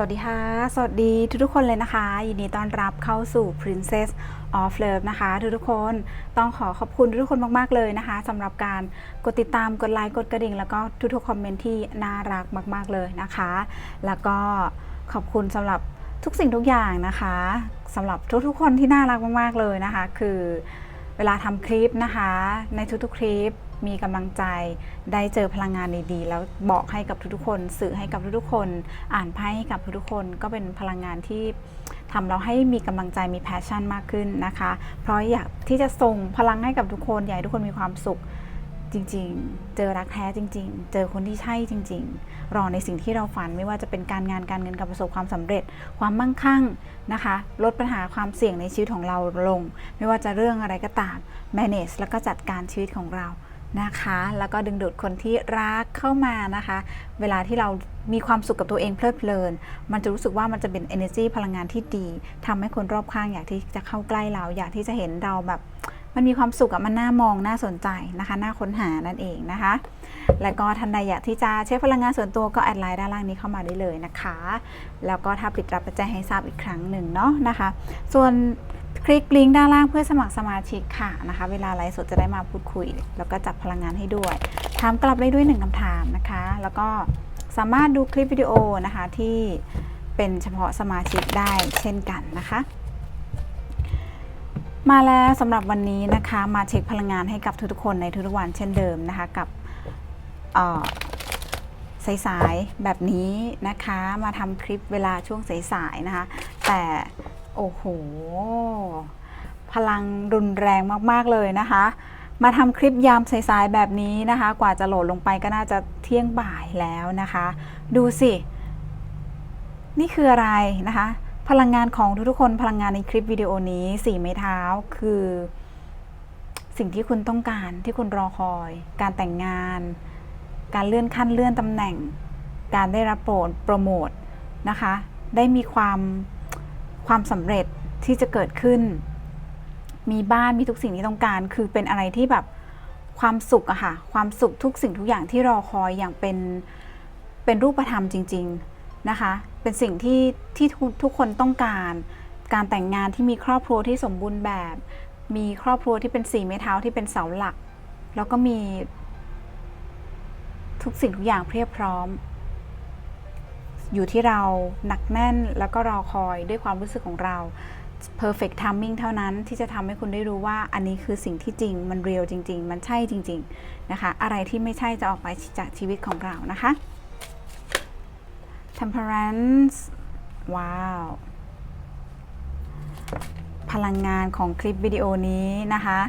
สวัสดีค่ะ สวัสดีทุกๆคนเลยนะคะ ยินดีต้อนรับเข้าสู่ Princess of Love นะคะ ทุกๆคนต้องขอขอบคุณทุกๆคนมากๆเลยนะคะสำหรับการกดติดตามกดไลค์กดกระดิ่ง แล้วก็ทุกๆคอมเมนต์ที่น่ารักมาก ๆเลยนะคะ แล้วก็ขอบคุณสำหรับทุกสิ่งทุกอย่างนะคะสำหรับทุกๆคนที่น่ารักมากๆเลยนะคะ คือเวลาทำคลิปนะคะ ในทุกๆคลิป มีกำลังใจได้เจอพลังงานดีๆ แล้วบอกให้กับทุกๆคน สื่อให้กับทุกๆคน อ่านไพ่ให้กับทุกๆคน ก็เป็นพลังงานที่ทำเราให้มีกำลังใจมีแพชชั่นมากขึ้นนะคะ เพราะอยากที่จะส่งพลังให้กับทุกคนอยากให้ทุกคนมีความสุขจริงๆ เจอรักแท้จริง ๆ เจอคนที่ใช่จริง ๆ รอในสิ่งที่เราฝันไม่ว่าจะเป็นการงานการเงินการประสบความสำเร็จ ความมั่งคั่งนะคะ ลดปัญหาความเสี่ยงในชีวิตของเราลง ไม่ว่าจะเรื่องอะไรก็ตาม manage แล้วก็จัดการชีวิตของเรา นะคะ แล้วก็ดึงดูดคนที่รักเข้ามานะคะ เวลาที่เรามีความสุขกับตัวเองเพลิดเพลิน มันจะรู้สึกว่ามันจะเป็น energy พลังงานที่ดีทำให้คนรอบข้างอยากที่จะเข้าใกล้เรา อยากที่จะเห็นเราแบบมันมีความสุขอะมันน่ามองน่าสนใจนะคะ น่าค้นหานั่นเองนะคะ แล้วก็ท่านใดอยากที่จะเช็คพลังงานส่วนตัวก็แอดไลน์ด้านล่างนี้เข้ามาได้เลยนะคะ แล้วก็ถ้าปิดรับจะแจ้งให้ทราบอีกครั้งหนึ่งเนาะนะคะ ส่วน คลิกลิงก์ด้านล่างเพื่อสมัครสมาชิกค่ะนะคะ เวลาไลฟ์สดจะได้มาพูดคุย แล้วก็จับพลังงานให้ด้วย ถามกลับได้ด้วยหนึ่งคำถามนะคะ แล้วก็สามารถดูคลิปวิดีโอนะคะที่เป็นเฉพาะสมาชิกได้เช่นกันนะคะ มาแล้วสำหรับวันนี้นะคะมาเช็คพลังงานให้กับทุกๆคนในทุกๆวันเช่นเดิมนะคะกับสายๆแบบนี้นะคะ มาทำคลิปเวลาช่วงสายๆนะคะ แต่ โอ้โห พลังรุนแรงมาก ๆ เลยนะคะ มาทำคลิปยามสายๆแบบนี้นะคะ กว่าจะโหลดลงไปก็น่าจะเที่ยงบ่ายแล้วนะคะ ดูสิ นี่คืออะไรนะคะ พลังงานของทุกๆคนพลังงานในคลิปวิดีโอนี้สี่ไม้เท้าคือ สิ่งที่คุณต้องการที่คุณรอคอย การแต่งงาน การเลื่อนขั้นเลื่อนตำแหน่ง การได้รับโปรดโปรโมทนะคะ ได้มีความ ความสำเร็จที่จะเกิดขึ้น มีบ้านมีทุกสิ่งที่ต้องการ คือเป็นอะไรที่แบบความสุขอะค่ะ ความสุขทุกสิ่งทุกอย่างที่รอคอยอย่างเป็นเป็นรูปธรรมจริง ๆนะคะ เป็นสิ่งที่ที่ทุกทุกคนต้องการ การแต่งงานที่มีครอบครัวที่สมบูรณ์แบบ มีครอบครัวที่เป็นสี่ไม้เท้าที่เป็นเสาหลัก แล้วก็มีทุกสิ่งทุกอย่างเพียบพร้อม อยู่ที่เราหนักแน่นแล้วก็รอคอยด้วยความรู้สึกของเรา perfect timing เท่านั้นที่จะทำให้คุณได้รู้ว่าอันนี้คือสิ่งที่จริงมันเรียลจริง ๆ มันใช่จริง ๆ นะคะ อะไรที่ไม่ใช่จะออกไปจากชีวิตของเรานะคะ temperance ว้าว พลังงานของคลิปวิดีโอนี้นะคะ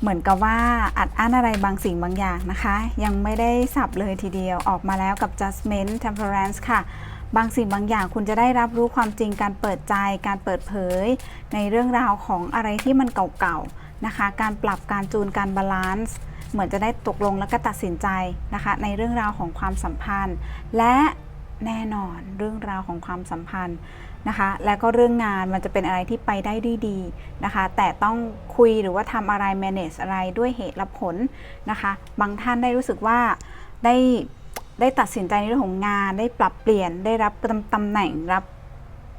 เหมือนกับว่าอัดอั้นอะไรบางสิ่งบางอย่างนะคะ ยังไม่ได้สับเลยทีเดียวออกมาแล้วกับ judgment temperance ค่ะ บางสิ่งบางอย่างคุณจะได้รับรู้ความจริงการเปิดใจ การเปิดเผย ในเรื่องราวของอะไรที่มันเก่าๆนะคะ การปรับการจูนการบาลานซ์เหมือนจะได้ตกลงแล้วก็ตัดสินใจนะคะ ในเรื่องราวของความสัมพันธ์ และแน่นอนเรื่องราวของความสัมพันธ์ นะคะ และก็เรื่องงานมันจะเป็นอะไรที่ไปได้ด้วยดีนะคะ แต่ต้องคุยหรือว่าทำอะไร manage อะไรด้วยเหตุและผลนะคะ บางท่านได้รู้สึกว่าได้ได้ตัดสินใจในเรื่องของงาน ได้ปรับเปลี่ยนได้รับตำตำแหน่งรับ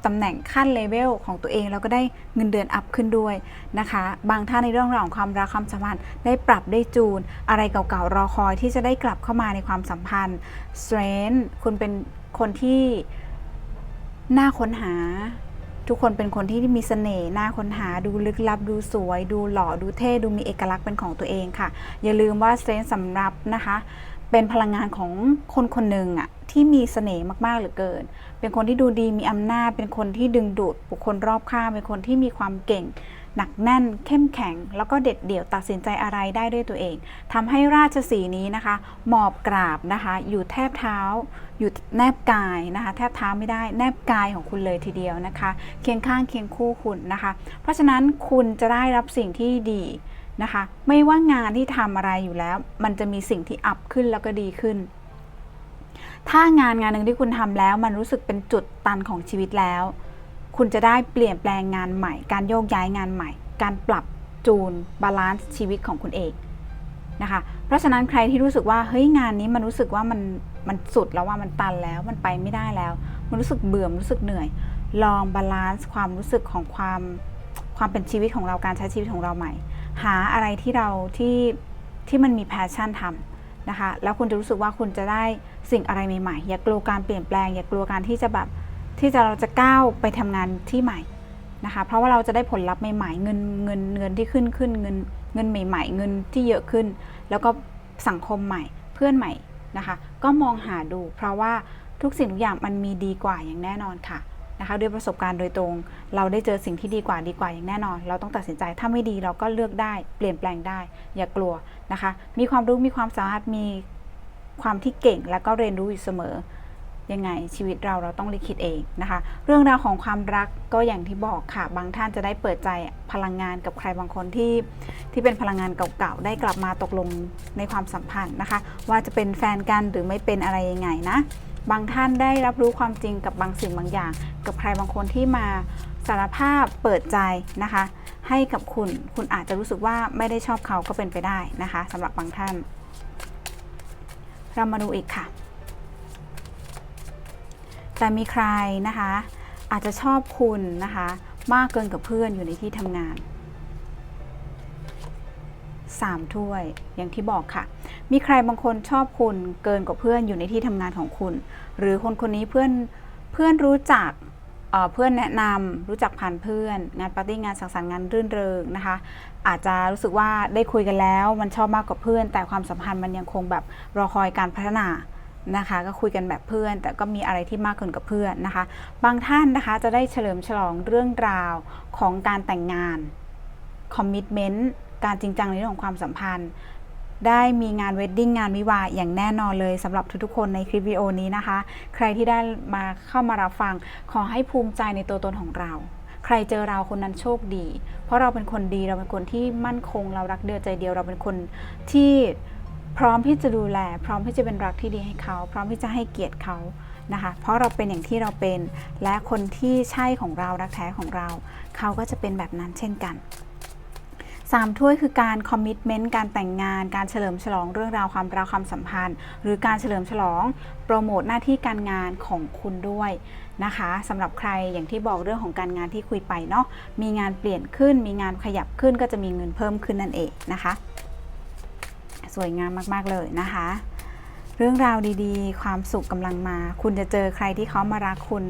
ตำแหน่งขั้นเลเวลของตัวเองแล้วก็ได้เงินเดือนอัพขึ้นด้วยนะคะ บางท่านในเรื่องราวของความรักความสัมพันธ์ได้ปรับได้จูน อะไรเก่าๆรอคอยที่จะได้กลับเข้ามาในความสัมพันธ์ strength คุณเป็นคนที่ น่าค้นหา ทุกคนเป็นคนที่มีเสน่ห์น่าค้นหาดูลึกลับดูสวย ดูหล่อดูเท่ดูมีเอกลักษณ์เป็นของตัวเองค่ะ อย่าลืมว่าเซนสำหรับนะคะ เป็นพลังงานของคนคนหนึ่งอะที่มีเสน่ห์มากๆเหลือเกิน เป็นคนที่ดูดีมีอำนาจ เป็นคนที่ดึงดูดบุคคลรอบข้างเป็นคนที่มีความเก่ง หนักแน่นเข้มแข็ง แล้วก็เด็ดเดี่ยวตัดสินใจอะไรได้ด้วยตัวเองทำให้ราชสีนี้นะคะหมอบกราบนะคะ อยู่แทบเท้า อยู่แนบกายนะคะ แทบเท้าไม่ได้ แนบกายของคุณเลยทีเดียวนะคะ เคียงข้างเคียงคู่คุณนะคะ เพราะฉะนั้นคุณจะได้รับสิ่งที่ดีนะคะ ไม่ว่างานที่ทำอะไรอยู่แล้ว มันจะมีสิ่งที่อัพขึ้นแล้วก็ดีขึ้นถ้างานงานหนึ่งที่คุณทำแล้วมันรู้สึกเป็นจุดตันของชีวิตแล้ว คุณจะได้เปลี่ยนแปลงงานใหม่ การโยกย้ายงานใหม่ การปรับจูนบาลานซ์ชีวิตของคุณเองนะคะ เพราะฉะนั้นใครที่รู้สึกว่าเฮ้ยงานนี้มันรู้สึกว่ามันมันสุดแล้วว่ามันตันแล้วมันไปไม่ได้แล้วคุณรู้สึกเบื่อรู้สึกเหนื่อย ลองบาลานซ์ความรู้สึกของความความเป็นชีวิตของเราการใช้ชีวิตของเราใหม่ หาอะไรที่เราที่ที่มันมีแพชชั่นทำนะคะ แล้วคุณจะรู้สึกว่าคุณจะได้สิ่งอะไรใหม่ๆ อย่ากลัวการเปลี่ยนแปลง อย่ากลัวการที่จะแบบ ที่จะเราจะก้าวไปทำงานที่ใหม่นะคะ เพราะว่าเราจะได้ผลลัพธ์ใหม่ๆ เงินเงินเงินที่ขึ้นขึ้นเงินเงินใหม่ ๆ เงินที่เยอะขึ้น แล้วก็สังคมใหม่เพื่อนใหม่นะคะ ก็มองหาดู เพราะว่าทุกสิ่งทุกอย่างมันมีดีกว่าอย่างแน่นอนค่ะนะคะด้วยประสบการณ์โดยตรง เราได้เจอสิ่งที่ดีกว่าดีกว่าอย่างแน่นอน เราต้องตัดสินใจถ้าไม่ดีเราก็เลือกได้เปลี่ยนแปลงได้ อย่ากลัวนะคะ มีความรู้มีความสามารถมีความที่เก่งแล้วก็เรียนรู้อยู่เสมอ ยังไงชีวิตเราเราต้องลิขิตเองนะคะ เรื่องราวของความรักก็อย่างที่บอกค่ะ บางท่านจะได้เปิดใจพลังงานกับใครบางคนที่ที่เป็นพลังงานเก่าๆได้กลับมาตกลงในความสัมพันธ์นะคะ ว่าจะเป็นแฟนกันหรือไม่เป็นอะไรยังไงนะ บางท่านได้รับรู้ความจริงกับบางสิ่งบางอย่าง กับใครบางคนที่มาสารภาพเปิดใจนะคะ ให้กับคุณคุณอาจจะรู้สึกว่าไม่ได้ชอบเขาก็เป็นไปได้นะคะสำหรับบางท่าน เรามาดูอีกค่ะ แต่มีใครนะคะ อาจจะชอบคุณนะคะ มากเกินกับเพื่อนอยู่ในที่ทำงาน3ถ้วยอย่างที่บอกค่ะ มีใครบางคนชอบคุณเกินกว่าเพื่อนอยู่ในที่ทำงานของคุณ หรือคนคนนี้เพื่อนเพื่อนรู้จักเเพื่อนแนะนำรู้จักผ่านเพื่อน งานปาร์ตี้งานสังสรรค์งานรื่นเริงนะคะ อาจจะรู้สึกว่าได้คุยกันแล้ว มันชอบมากกว่าเพื่อน แต่ความสัมพันธ์มันยังคงแบบรอคอยการพัฒนา นะคะ ก็คุยกันแบบเพื่อน แต่ก็มีอะไรที่มากเกินกับเพื่อนนะคะ บางท่านนะคะจะได้เฉลิมฉลองเรื่องราวของการแต่งงานคอมมิชเมนต์การจริงจังในเรื่องของความสัมพันธ์ ได้มีงานเวดดิ้งงานวิวาอย่างแน่นอนเลยสำหรับทุกๆคนในคลิปวิดีโอนี้นะคะ ใครที่ได้มาเข้ามารับฟัง ขอให้ภูมิใจในตัวตนของเราใครเจอเราคนนั้นโชคดี เพราะเราเป็นคนดีเราเป็นคนที่มั่นคง เรารักเดียวใจเดียวเราเป็นคนที่ พร้อมที่จะดูแล พร้อมที่จะเป็นรักที่ดีให้เขา พร้อมที่จะให้เกียรติเขานะคะ เพราะเราเป็นอย่างที่เราเป็น และคนที่ใช่ของเรารักแท้ของเรา เขาก็จะเป็นแบบนั้นเช่นกันสามถ้วยคือการคอมมิชเมนต์การแต่งงาน การเฉลิมฉลองเรื่องราวความรักความสัมพันธ์ หรือการเฉลิมฉลองโปรโมทหน้าที่การงานของคุณด้วยนะคะสำหรับใครอย่างที่บอกเรื่องของการงานที่คุยไปเนาะมีงานเปลี่ยนขึ้น มีงานขยับขึ้นก็จะมีเงินเพิ่มขึ้นนั่นเองนะคะ สวยงามมากๆเลยนะคะ เรื่องราวดีๆ ความสุขกำลังมา คุณจะเจอใครที่เขามารักคุณ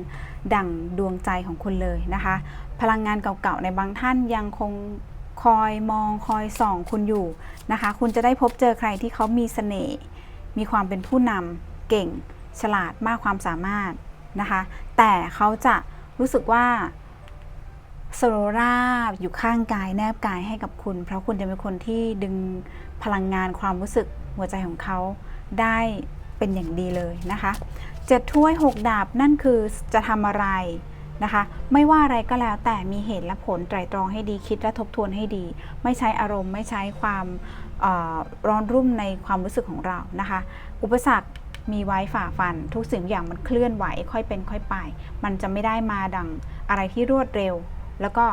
ดั่งดวงใจของคุณเลยนะคะ พลังงานเก่าๆในบางท่านยังคงคอยมองคอยส่องคุณอยู่นะคะ คุณจะได้พบเจอใครที่เขามีเสน่ห์มีความเป็นผู้นำเก่งฉลาดมากความสามารถนะคะ แต่เขาจะรู้สึกว่า สโลราบอยู่ข้างกายแนบกายให้กับคุณ เพราะคุณจะเป็นคนที่ดึงพลังงานความรู้สึกหัวใจของเขาได้เป็นอย่างดีเลยนะคะเจ็ดถ้วยหกดาบนั่นคือจะทำอะไรนะคะ ไม่ว่าอะไรก็แล้วแต่มีเหตุและผลไตรตรองให้ดีคิดและทบทวนให้ดี ไม่ใช้อารมณ์ไม่ใช้ความร้อนรุ่มในความรู้สึกของเรานะคะ อุปสรรคมีไว้ฝ่าฟัน ทุกสิ่งอย่างมันเคลื่อนไหวค่อยเป็นค่อยไป มันจะไม่ได้มาดังอะไรที่รวดเร็ว แล้วก็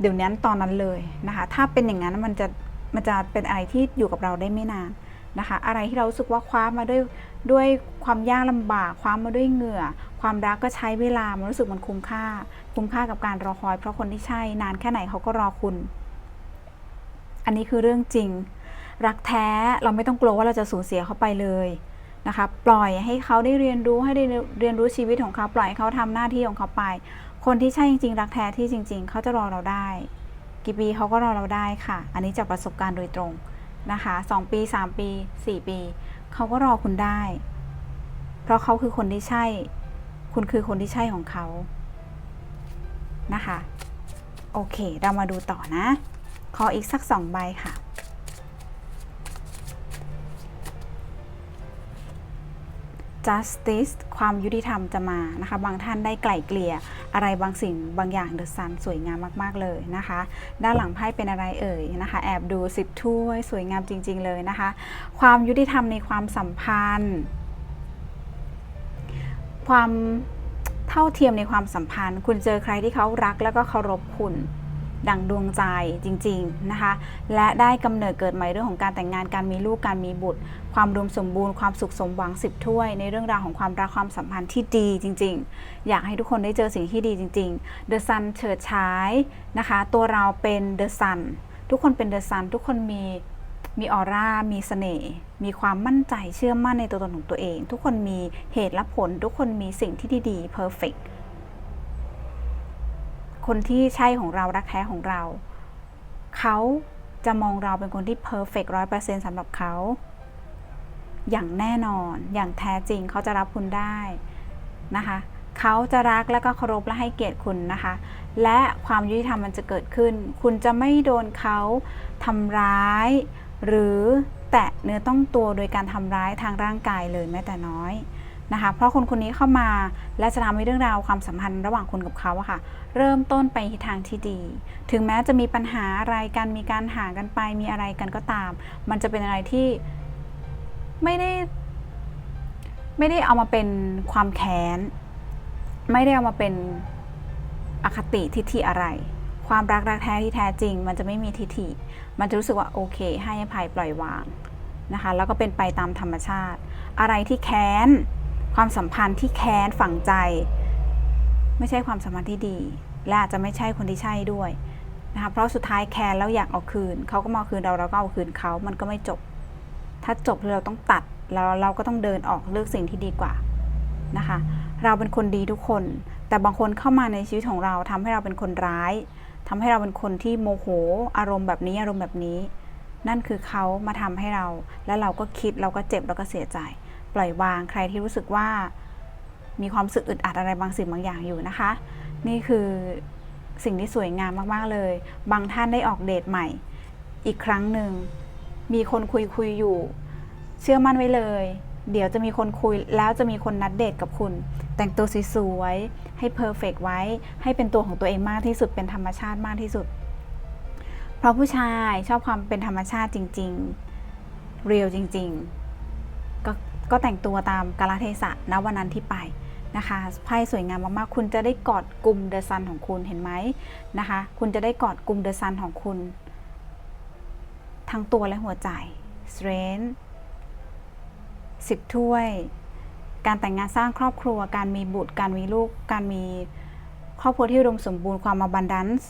เดี๋ยวนั้นตอนนั้นเลยนะคะ ถ้าเป็นอย่างนั้นมันจะมันจะเป็นอะไรที่อยู่กับเราได้ไม่นานนะคะ อะไรที่เราสึกว่าคว้ามาด้วยด้วยความยากลำบากคว้ามาด้วยเหงื่อ ความรักก็ใช้เวลามันรู้สึกมันคุ้มค่า คุ้มค่ากับการรอคอย เพราะคนที่ใช่นานแค่ไหนเขาก็รอคุณ อันนี้คือเรื่องจริง รักแท้เราไม่ต้องกลัวว่าเราจะสูญเสียเขาไปเลยนะคะ ปล่อยให้เขาได้เรียนรู้ให้ได้เรียนรู้ชีวิตของเขา ปล่อยให้เขาทำหน้าที่ของเขาไป คนที่ใช่จริงๆ รักแท้ที่จริง ๆ เขาจะรอเราได้ กี่ปีเขาก็รอเราได้ค่ะ อันนี้จากประสบการณ์โดยตรงนะคะ2ปี 3 ปี 4 ปี เขาก็รอคุณได้ เพราะเขาคือคนที่ใช่ คุณคือคนที่ใช่ของเขานะคะ โอเค เรามาดูต่อนะ ขออีกสักสองใบค่ะ justice ความยุติธรรมจะมานะคะ บางท่านได้ไกล่เกลี่ยอะไรบางสิ่งบางอย่างเดอะซันสวยงามมาก ๆ เลยนะคะ ด้านหลังไพ่เป็นอะไรเอ่ยนะคะ แอบดูสิบถ้วยสวยงามจริง ๆ เลยนะคะ ความยุติธรรมในความสัมพันธ์ ความเท่าเทียมในความสัมพันธ์ คุณเจอใครที่เขารักแล้วก็เคารพคุณ ดังดวงใจจริงๆนะคะ และได้กำเนิดเกิดใหม่เรื่องของการแต่งงานการมีลูกการมีบุตร ความรวมสมบูรณ์ความสุขสมหวังสิบถ้วย ในเรื่องราวของความรักความสัมพันธ์ที่ดีจริง ๆ อยากให้ทุกคนได้เจอสิ่งที่ดีจริงๆ The Sun เฉิดฉายนะคะ ตัวเราเป็น The Sun ทุกคนเป็น The Sun ทุกคนมีมีออร่า มีเสน่ห์ มีความมั่นใจเชื่อมั่นในตัวตนของตัวเอง ทุกคนมีเหตุและผล ทุกคนมีสิ่งที่ดีๆ perfect คนที่ใช่ของเรารักแท้ของเรา เขาจะมองเราเป็นคนที่ perfect ร้อยเปอร์เซ็นต์สำหรับเขา อย่างแน่นอน อย่างแท้จริงเขาจะรับคุณได้นะคะเขาจะรักและก็เคารพและให้เกียรติคุณนะคะ และความยุติธรรมมันจะเกิดขึ้น คุณจะไม่โดนเขาทำร้าย หรือแตะเนื้อต้องตัวโดยการทำร้ายทางร่างกายเลยแม้แต่น้อย นะคะเพราะคนคนนี้เข้ามาและจะทำให้เรื่องราวความสัมพันธ์ระหว่างคุณกับเขาอะค่ะ เริ่มต้นไปทิศทางที่ดี ถึงแม้จะมีปัญหาอะไรกันมีการห่างกันไปมีอะไรกันก็ตาม มันจะเป็นอะไรที่ไม่ได้ ไม่ได้เอามาเป็นความแค้น ไม่ได้เอามาเป็นอคติทิฏฐิอะไร ความรักรักแท้ที่แท้จริง มันจะไม่มีทิฏฐิ มันจะรู้สึกว่าโอเค ให้อภัยปล่อยวางนะคะ แล้วก็เป็นไปตามธรรมชาติ อะไรที่แค้น ความสัมพันธ์ที่แค้นฝังใจ ไม่ใช่ความสัมพันธ์ที่ดี และอาจจะไม่ใช่คนที่ใช่ด้วยนะคะเพราะสุดท้ายแค้นแล้วอยากเอาคืนเขาก็มาคืนเราเราก็เอาคืนเขามันก็ไม่จบ ถ้าจบเราต้องตัดแล้วเราก็ต้องเดินออกเลือกสิ่งที่ดีกว่านะคะ เราเป็นคนดีทุกคน แต่บางคนเข้ามาในชีวิตของเราทำให้เราเป็นคนร้ายทำให้เราเป็นคนที่โมโห อารมณ์แบบนี้อารมณ์แบบนี้ นั่นคือเขามาทำให้เรา แล้วเราก็คิดเราก็เจ็บเราก็เสียใจ ปล่อยวางใครที่รู้สึกว่ามีความสึกอึดอัดอะไรบางสิ่งบางอย่างอยู่นะคะ นี่คือสิ่งที่สวยงามมาก ๆ เลย บางท่านได้ออกเดทใหม่ อีกครั้งหนึ่ง มีคนคุยคุยอยู่ เชื่อมั่นไว้เลย เดี๋ยวจะมีคนคุยแล้วจะมีคนนัดเดทกับคุณ แต่งตัวสวยๆให้เพอร์เฟกไว้ ให้เป็นตัวของตัวเองมากที่สุดเป็นธรรมชาติมากที่สุด เพราะผู้ชายชอบความเป็นธรรมชาติจริง ๆ เรียลจริง ๆ ก็ก็แต่งตัวตามกาลเทศะณวันนั้นที่ไปนะคะไพ่สวยงามมากๆ คุณจะได้กอดกลุ่มเดอะซันของคุณเห็นไหมนะคะ คุณจะได้กอดกลุ่มเดอะซันของคุณ ทั้งตัวและหัวใจ strength สิบถ้วย การแต่งงานสร้างครอบครัว การมีบุตร การมีลูก การมีครอบครัวที่อุดมสมบูรณ์ความ abundance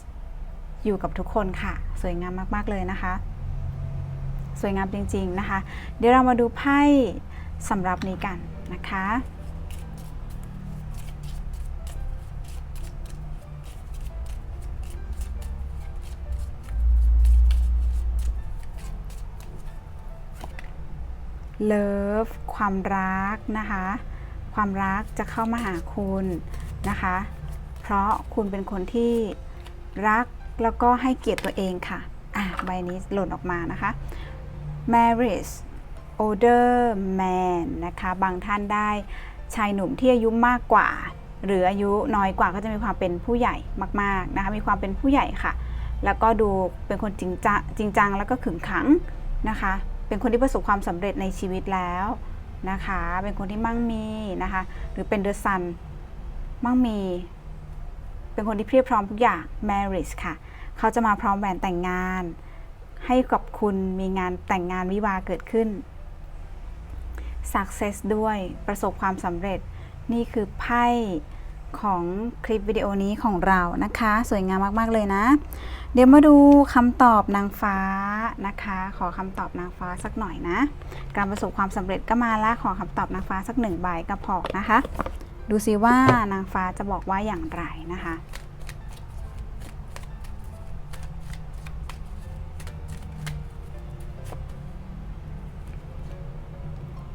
อยู่กับทุกคนค่ะ สวยงามมาก ๆ เลยนะคะ สวยงามจริง ๆ นะคะ เดี๋ยวเรามาดูไพ่สำหรับนี้กันนะคะเลิฟความรักนะคะ ความรักจะเข้ามาหาคุณนะคะ เพราะคุณเป็นคนที่รักแล้วก็ให้เกียรติตัวเองค่ะ อะใบนี้หล่นออกมานะคะ marriage older man นะคะ บางท่านได้ชายหนุ่มที่อายุมากกว่า หรืออายุน้อยกว่าก็จะมีความเป็นผู้ใหญ่มากๆนะคะมีความเป็นผู้ใหญ่ค่ะ แล้วก็ดูเป็นคนจริงจังจริงจังแล้วก็ขึงขังนะคะ เป็นคนที่ประสบความสำเร็จในชีวิตแล้วนะคะ เป็นคนที่มั่งมีนะคะ หรือเป็นเดอะซันมั่งมี เป็นคนที่เพียบพร้อมทุกอย่าง marriage ค่ะ เขาจะมาพร้อมแหวนแต่งงาน ให้กับคุณมีงานแต่งงานวิวาเกิดขึ้น success ด้วยประสบความสำเร็จ นี่คือไพ่ของคลิปวิดีโอนี้ของเรานะคะ สวยงามมาก ๆ เลยนะ เดี๋ยวมาดูคำตอบนางฟ้านะคะ ขอคำตอบนางฟ้าสักหน่อยนะ การประสบความสำเร็จก็มาล้วขอคำตอบนางฟ้าสักหนึ่งใบก็พอนะคะ ดูซิว่านางฟ้าจะบอกว่าอย่างไรนะคะ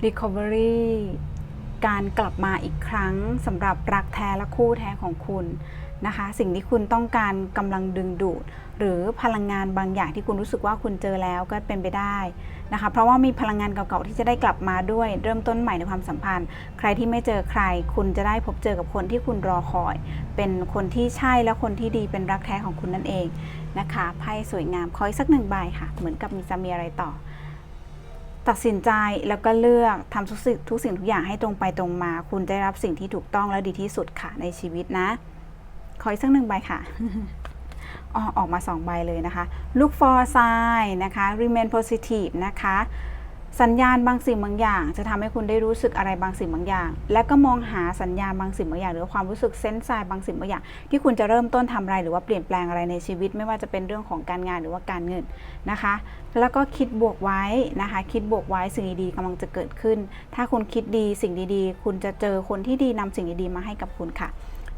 Recovery การกลับมาอีกครั้งสำหรับรักแท้และคู่แท้ของคุณนะคะ สิ่งที่คุณต้องการกำลังดึงดูด หรือพลังงานบางอย่างที่คุณรู้สึกว่าคุณเจอแล้วก็เป็นไปได้นะคะ เพราะว่ามีพลังงานเก่าๆที่จะได้กลับมาด้วยเริ่มต้นใหม่ในความสัมพันธ์ ใครที่ไม่เจอใคร คุณจะได้พบเจอกับคนที่คุณรอคอย เป็นคนที่ใช่และคนที่ดีเป็นรักแท้ของคุณนั่นเองนะคะไพ่สวยงามขออีกสักหนึ่งใบค่ะ เหมือนกับมีจะมีอะไรต่อ ตัดสินใจแล้วก็เลือกทำทุกสิ่งทุกสิ่งทุกอย่างให้ตรงไปตรงมา คุณได้รับสิ่งที่ถูกต้องและดีที่สุดค่ะในชีวิตนะ ขออีกสักหนึ่งใบค่ะอออกมา 2 ใบเลยนะคะ look for sign นะคะ remain positive นะคะ สัญญาณบางสิ่งบางอย่าง จะทำให้คุณได้รู้สึกอะไรบางสิ่งบางอย่าง และก็มองหาสัญญาณบางสิ่งบางอย่าง หรือความรู้สึกเซนส์ไซบางสิ่งบางอย่าง ที่คุณจะเริ่มต้นทำอะไรหรือว่าเปลี่ยนแปลงอะไรในชีวิต ไม่ว่าจะเป็นเรื่องของการงานหรือว่าการเงินนะคะ แล้วก็คิดบวกไว้นะคะ คิดบวกไว้สิ่งดีๆกำลังจะเกิดขึ้น ถ้าคุณคิดดีสิ่งดีๆ คุณจะเจอคนที่ดีนำสิ่งดีๆมาให้กับคุณค่ะ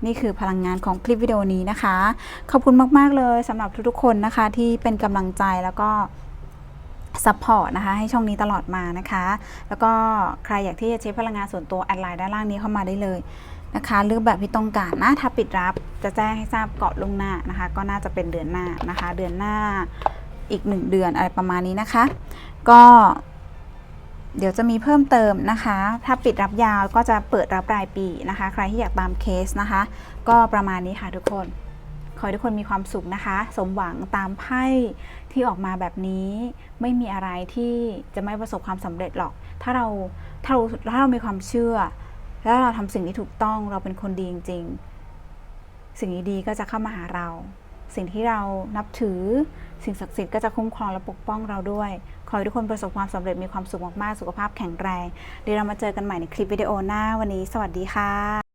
นี่คือพลังงานของคลิปวิดีโอนี้นะคะ ขอบคุณมาก ๆ เลยสำหรับทุกๆ คนนะคะที่เป็นกำลังใจแล้วก็ ซัพพอร์ตนะคะให้ช่องนี้ตลอดมานะคะ แล้วก็ใครอยากที่จะเช็คพลังงานส่วนตัวแอดไลน์ด้านล่างนี้เข้ามาได้เลยนะคะเลือกแบบที่ต้องการนะถ้าปิดรับจะแจ้งให้ทราบเกาะลงหน้านะคะ ก็น่าจะเป็นเดือนหน้านะคะ เดือนหน้าอีกหนึ่งเดือนอะไรประมาณนี้นะคะ ก็เดี๋ยวจะมีเพิ่มเติมนะคะ ถ้าปิดรับยาวก็จะเปิดรับรายปีนะคะ ใครที่อยากตามเคสนะคะ ก็ประมาณนี้ค่ะทุกคน ขอให้ทุกคนมีความสุขนะคะ สมหวังตามไพ่ ที่ออกมาแบบนี้ไม่มีอะไรที่จะไม่ประสบความสำเร็จหรอก ถ้าเราถ้าเราถ้าเรามีความเชื่อ แล้วเราทำสิ่งที่ถูกต้องเราเป็นคนดีจริง ๆ สิ่งดีๆก็จะเข้ามาหาเรา สิ่งที่เรานับถือ สิ่งศักดิ์สิทธิ์ก็จะคุ้มครองและปกป้องเราด้วย ขอให้ทุกคนประสบความสำเร็จมีความสุขมากๆ สุขภาพแข็งแรงเดี๋ยวเรามาเจอกันใหม่ในคลิปวิดีโอหน้าวันนี้ สวัสดีค่ะ